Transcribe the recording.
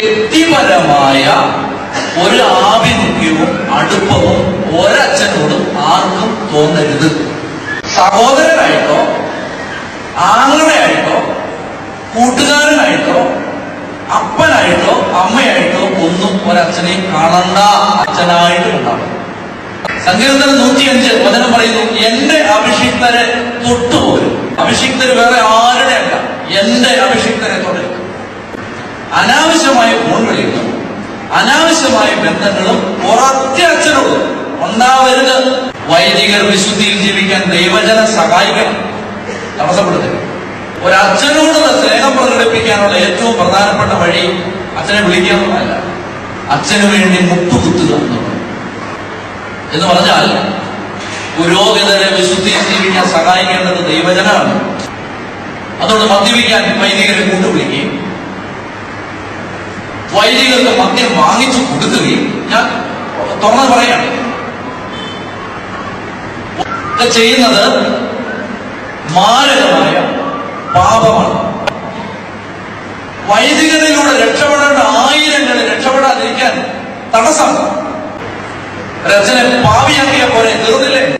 വ്യക്തിപരമായ ഒരു ആഭിമുഖ്യവും അടുപ്പവും ഒരച്ഛനോടും ആർക്കും തോന്നരുത്. സഹോദരനായിട്ടോ ആങ്ങളയായിട്ടോ കൂട്ടുകാരനായിട്ടോ അപ്പനായിട്ടോ അമ്മയായിട്ടോ ഒന്നും ഒരച്ഛനെ കാണണ്ട. അച്ഛനായിട്ട് ഉണ്ടാവും സങ്കീർത്തനം നൂറ്റിയഞ്ച് വചനം പറയുന്നു എന്റെ അഭിഷിക്തരെ തൊട്ടുപോലും അഭിഷിക്തര് വേറെ ആരുടെ അല്ല എന്റെ അഭിഷിക്തരെ തൊടരുത് അനാവശ്യമായ ഫോൺ വിളികളും അനാവശ്യമായ ബന്ധങ്ങളും അച്ഛനോടും ഉണ്ടാവരുത്. വൈദികർ വിശുദ്ധിയിൽ ജീവിക്കാൻ ദൈവജന സഹായിക്കണം. തടസ്സപ്പെടുത്തരുത്. ഒരച്ഛനോടുള്ള സ്നേഹം പ്രകടിപ്പിക്കാനുള്ള ഏറ്റവും പ്രധാനപ്പെട്ട വഴി അച്ഛനെ വിളിക്കാമെന്നല്ല അച്ഛനു വേണ്ടി മുട്ടുകുത്തുക കുത്തുക എന്ന് പറഞ്ഞാൽ പുരോഗതരെ വിശുദ്ധിയിൽ ജീവിക്കാൻ സഹായിക്കേണ്ടത് ദൈവജനാണ്. അതുകൊണ്ട് മദ്യപിക്കാൻ വൈദികരെ കൂട്ടുവിളിക്കുകയും വൈദികർക്ക് മദ്യം വാങ്ങിച്ചു കൊടുക്കുകയും ഞാൻ തുറന്നു പറയാണ്. ചെയ്യുന്നത് മാരകമായ പാപമാണ്. വൈദികതയിലൂടെ രക്ഷപ്പെടേണ്ട ആയിരങ്ങൾ രക്ഷപ്പെടാതിരിക്കാൻ തടസ്സം. രചന പാവിയാക്കിയ പോലെ തീർന്നില്ലേ?